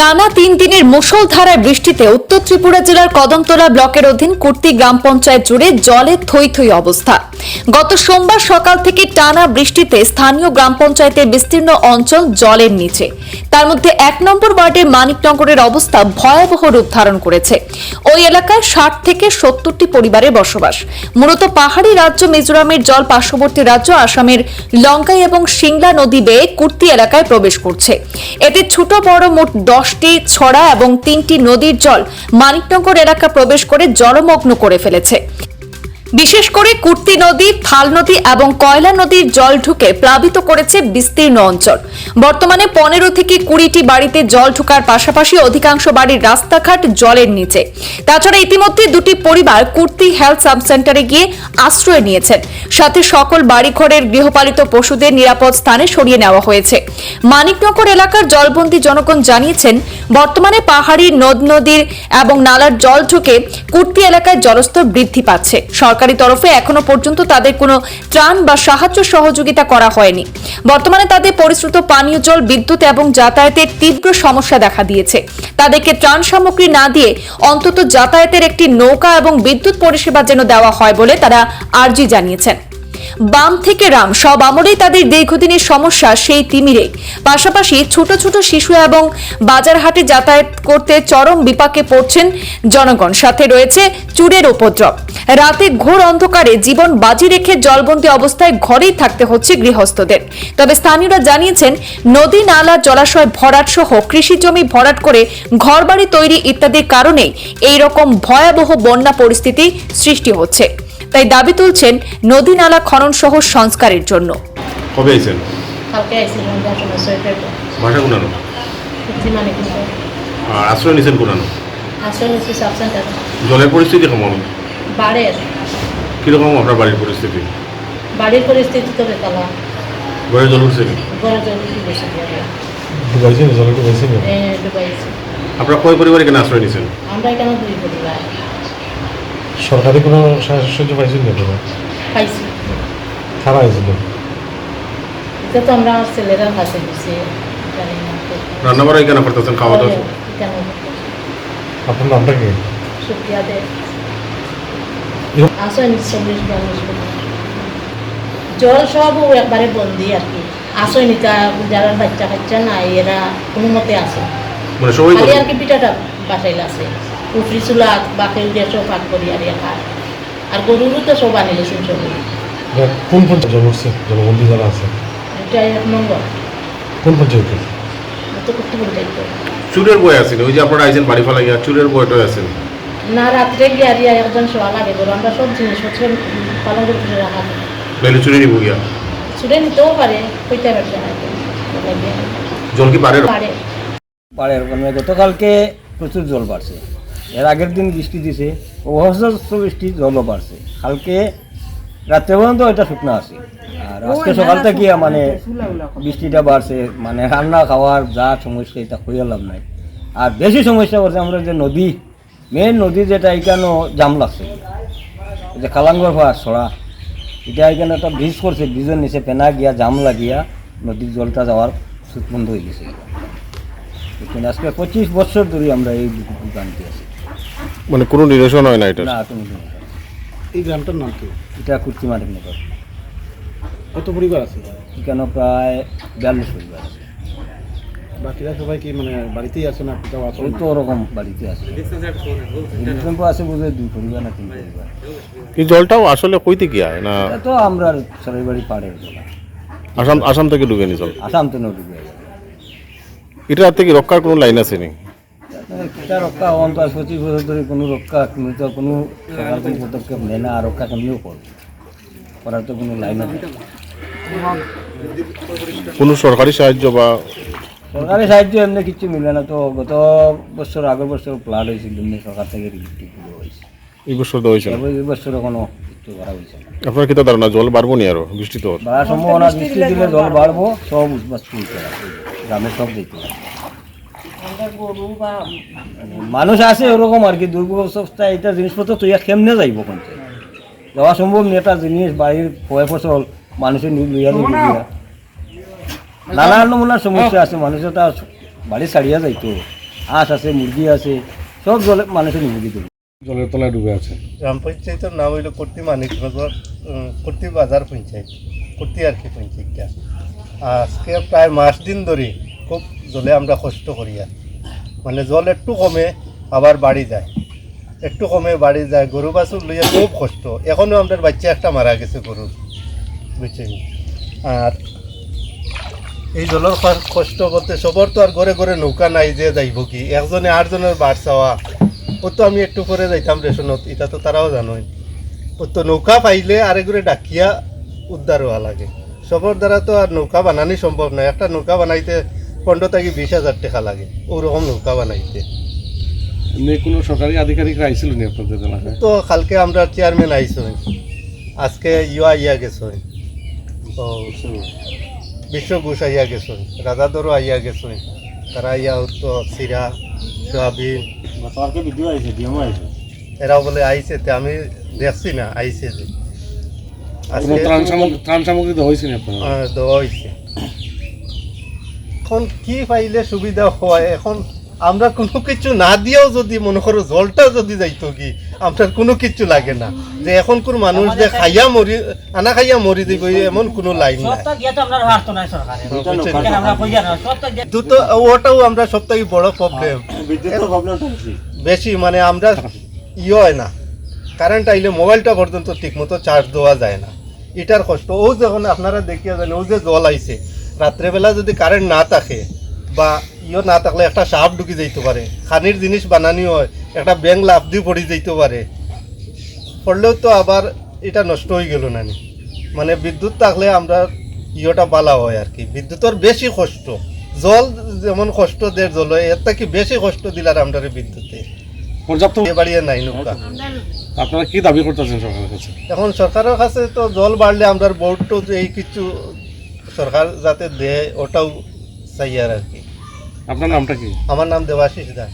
টানা তিন দিনের মুষলধারায় বৃষ্টিতে উত্তর ত্রিপুরা জেলার কদমতলা ব্লকের অধীন কুর্তি গ্রাম পঞ্চায়েত জুড়ে জলে থই থই অবস্থা। গত সোমবার সকাল থেকে টানা বৃষ্টিতে স্থানীয় গ্রাম পঞ্চায়েতের বিস্তীর্ণ অঞ্চল জলের নিচে। তার মধ্যে এক নম্বর ওয়ার্ডের মানিকনগরের অবস্থা ভয়াবহ রূপ ধারণ করেছে। ওই এলাকায় ষাট থেকে সত্তরটি পরিবারের বসবাস। মূলত পাহাড়ি রাজ্য মিজোরামের জল পার্শ্ববর্তী রাজ্য আসামের লঙ্কাই এবং সিংলা নদী বেয়ে কুর্তি এলাকায় প্রবেশ করছে। এতে ছোট বড় মোট দশটি ছড়া এবং তিনটি নদীর জল মানিকনগর এলাকা প্রবেশ করে জলমগ্ন করে ফেলেছে। বিশেষ করে কুর্তি নদী ফাল নদী এবং কয়লা নদীর জল ঢুকে প্লাবিত করেছে বিস্তীর্ণ অঞ্চল। বর্তমানে পনেরো থেকে কুড়িটি বাড়িতে জল ঢুকার পাশাপাশি অধিকাংশ বাড়ির রাস্তাঘাট জলের নিচে। তাছাড়া ইতিমধ্যে দুটি পরিবার কুর্তি হেলথ সাব সেন্টারে গিয়ে আশ্রয় নিয়েছেন। সাথে সকল বাড়িঘরের গৃহপালিত পশুদের নিরাপদ স্থানে সরিয়ে নেওয়া হয়েছে। মানিকনগর এলাকার জলবন্দী জনগণ জানিয়েছেন, বর্তমানে পাহাড়ি নদ নদীর এবং নালার জল ঢুকে কুর্তি এলাকায় জলস্তর বৃদ্ধি পাচ্ছে। সরকারি তরফে এখনও পর্যন্ত তাদের কোনো ত্রাণ বা সাহায্য সহযোগিতা করা হয়নি। বর্তমানে তাদের পরিশ্রুত পানীয় জল, বিদ্যুৎ এবং যাতায়াতের তীব্র সমস্যা দেখা দিয়েছে। তাদেরকে ত্রাণ সামগ্রী না দিয়ে অন্তত যাতায়াতের একটি নৌকা এবং বিদ্যুৎ পরিষেবা যেন দেওয়া হয় বলে তারা আর্জি জানিয়েছেন। বাম থেকে রাম, সব আমলেই তাদের দীর্ঘদিনের সমস্যা, সেই তিমিরে। পাশাপাশি ছোট ছোট শিশু এবং বাজার হাটে যাতায়াত করতে চরম বিপাকে পড়ছেন জনগণ। সাথে রয়েছে চুরের উপদ্রব। রাতে ঘোর অন্ধকারে জীবন বাজি রেখে জলবন্দী অবস্থায় ঘরেই থাকতে হচ্ছে গৃহস্থদের। তবে স্থানীয়রা জানিয়েছেন, নদী, নালা, জলাশয় ভরাট সহ কৃষি জমি ভরাট করে ঘরবাড়ি তৈরি ইত্যাদির কারণেই এই রকম ভয়াবহ বন্যা পরিস্থিতি সৃষ্টি হচ্ছে। তাই দাবি তুলছেন নদী নালা খনন সহ সংস্কারের জন্য। কবে আইছেন? কালকে আইছিলাম ভাষা কোনানো? মানে কিন্তু আর আশ্রয় নিছেন কোনানো? আসলে নিচ্ছি সাব সেন্টার। জলের পরিস্থিতি কেমন? বাড়ের। কীরকম আপনার বাড়ির পরিস্থিতি? বাড়ির পরিস্থিতি তো ঘরে জল উঠছে জল উঠে বসে ডুবাইছে না জলে ডুবাইছে না ডুবাইছে। আপনার কয় পরিবারে কেন আশ্রয় নিছেন? আমরা এখানে দুই পরিবার। সরকারি কোনো সাহায্য পাইছেন না? হয়েছিল? এটা তো আমরা ছেলেরা কাছে দিছি জানি না। তো। রান্না বাড়া এখানে করতেছেন খাওয়া দাওয়া আপনার নামটা কি? দে আসেন চল্লিশ জল সব ও একবারে বন্দি আর কি। আসেন এটা যারা বাচ্চা কাচ্চা নাই এরা কোনো মতে আসে মানে সবাই আর কি পিঠাটা বাসাইল আছে। উফরি চুলা বাকি উঠে সব পাক করি আর খায় আর গরুরও তো সব আনিলেছেন সব এটা কোন পঞ্চায়েত জল উঠছে জলবন্দী যারা আছে? এটা এক নম্বর কোন পঞ্চায়েতে তো করতে বলতে চুরের বই আছেন ওই যে আপনারা আইছেন বাড়ি ফেলা গিয়া চুরের বইটা আছেন না রাত্রে গিয়ে আর ইয়া একজন শোয়া লাগে গরু আমরা সব জিনিসপত্র পালন করে রাখা। নাহলে চুরি নিব গিয়া? ছুটে নিতেও পারে কইতে লাগে। জল কি পারে পারে গতকালকে প্রচুর জল বাড়ছে এর আগের দিন বৃষ্টি দিছে অবস্থ বৃষ্টি জলও বাড়ছে কালকে রাত্রে পর্যন্ত এটা শুকনো আছে। আর আজকে সকাল থেকে মানে বৃষ্টিটা বাড়ছে মানে রান্না খাওয়ার যা সমস্যা এটা হয়ে লাভ নাই। আর বেশি সমস্যা করছে আমরা যে নদী মেন নদী যেটা এখানেও জাম লাগছে। যে কালাঙ্গর ভাড়া ছড়া এটা এখানে একটা ব্রিজ করছে ব্রিজের নিচে পেনা গিয়া জাম লাগিয়া নদীর জলটা যাওয়ার বন্ধ হয়ে গেছে। আজকে পঁচিশ বছর ধরে আমরা এই দোকানটি আছি। মানে কোনো নিরসন হয় না এটা না তুমি এই গ্রামটার নাম কি? এটা কুর্তি মাটিক নগর কত পরিবার আছে? এখানে প্রায় বিয়াল্লিশ পরিবার আছে। বাকিরা সবাই কি মানে বাড়িতেই আছে না কোথাও আছে? তো ওরকম বাড়িতে আছে। ইলেকশন আছে বুঝে দুই পরিবার না তিন পরিবার। এই জলটাও আসলে কইতে কি হয় না? এটা তো আমরা সরাই বাড়ি পাড়ের জেলা আসাম আসাম থেকে ঢুকে নি জল? আসাম তো ডুবে এটা থেকে রক্ষার কোনো লাইন আছে নি? এটা রক্ষা অন্ত আজ পঁচিশ বছর ধরে কোনো রক্ষা কোনো তো কোনো সরকার কোনো পদক্ষেপ নেয় না আর রক্ষা কেমনিও করবে? করার তো কোনো লাইন আছে। কোনো সরকারি সাহায্য বা সরকারি সাহায্য এমনি কিছু মিলে না তো গত বছর আগের বছর প্লাট হয়েছিল এমনি সরকার থেকে হয়েছে। এই বছর দেওয়া হয়েছে এই বছর কোনো কিছু করা হয়েছে আপনার কি ধারণা জল বাড়বো নি আরও? বৃষ্টি তো বাড়ার সম্ভাবনা বৃষ্টি দিলে জল বাড়বো সব গ্রামে সব দিতে হবে গরু বা মানুষ আছে ওরকম আর কি দুর্যোগ এটা জিনিসপত্র তৈরি কেমনে যাইব কোনতে? যাওয়া সম্ভব নি একটা জিনিস বাড়ির ফয় ফসল মানুষের নি- লইয়া লইয়া লইয়া। নমুনার সমস্যা আছে মানুষের তার বাড়ি ছাড়িয়া যাইতো। হাঁস আছে মুরগি আছে সব জলে মানুষের মুরগি তুলি জলের তলায় ডুবে আছে। গ্রাম পঞ্চায়েতের নাম হইল কর্তি মানিকনগর উম, কর্তি বাজার পঞ্চায়েত কর্তি আর কি পঞ্চায়েতটা। আজকে প্রায় মাস দিন ধরে খুব জলে আমরা কষ্ট করি আর মানে জল একটু কমে আবার বাড়ি যায়। একটু কমে বাড়ি যায়। গরু বাছুর লইয়া খুব কষ্ট। এখনও আমাদের বাচ্চা একটা মারা গেছে গরু বুঝছেন আর এই জলের কষ্ট করতে সবর তো আর ঘরে ঘরে নৌকা নাই যে যাইব কি। একজনে আটজনের বার চাওয়া ও তো আমি একটু করে যাইতাম রেশনত এটা তো তারাও জানোই। ও তো নৌকা পাইলে আরে করে ডাকিয়া উদ্ধার হওয়া লাগে। সবর দ্বারা তো আর নৌকা বানানি সম্ভব নয় একটা নৌকা বানাইতে পনেরো থেকে বিশ হাজার টাকা লাগে। ওরকম নৌকা বানাইতে। এমনি কোনো সরকারি আধিকারিকরা আইছিল নি আপনাদের এলাকায়? তো কালকে আমরা চেয়ারম্যান আইসই। আজকে ইয়া আইয়া গেছই তো বিশ্ব ঘোষ আইয়া গেছই রাজাদরও আইয়া গেছই তারা আইয়া তো সিরা সোয়াবিন। গতকালকে ভিডিও বলে আইছে তে আমি দেখছি না আইছে যে। আজকে ত্রাণ সামগ্রী ত্রাণ সামগ্রী দেওয়া হয়েছে দেওয়া হয়েছে এখন কি পাইলে সুবিধা হয়? এখন আমরা কোনো কিছু না দিয়েও যদি মনে করো জলটা যদি যাইতো কি আপনার কোনো কিছু লাগে না। যে এখন কোন মানুষ যে খাইয়া মরি আনা খাইয়া মরি দিব এমন কোনো লাইন নাই। দুটো ওটাও আমরা সব থেকে বড় প্রবলেম বেশি বেশি মানে আমরা ইয়ে হয় না। কারেন্ট আইলে মোবাইলটা পর্যন্ত ঠিক মতো চার্জ দেওয়া যায় না। এটার কষ্ট ও যখন আপনারা দেখিয়া যান ও যে জল আইছে রাত্রেবেলা যদি কারেন্ট না থাকে বা ইয়ে না থাকলে একটা সাপ ঢুকি যাইতে পারে খানির জিনিস বানানি হয় একটা ব্যাং লাভ দিয়ে পড়ে যাইতে পারে। পড়লেও তো আবার এটা নষ্ট হয়ে গেল নানি। মানে বিদ্যুৎ থাকলে আমরা ইয়েটা বালা হয় আর কি। বিদ্যুতের বেশি কষ্ট। জল যেমন কষ্ট দেড় জল হয় এর থেকে বেশি কষ্ট দিলার আমরা বিদ্যুতে। পর্যাপ্ত বাড়িয়ে নাই নৌকা। আপনারা কি দাবি করতেছেন সরকারের কাছে? এখন সরকারের কাছে তো জল বাড়লে আমরা বোর্ড তো এই কিছু সরকার যাতে দেয় ওটাও চাই আর কি। আপনার নামটা কি? আমার নাম দেবাশিস দাস।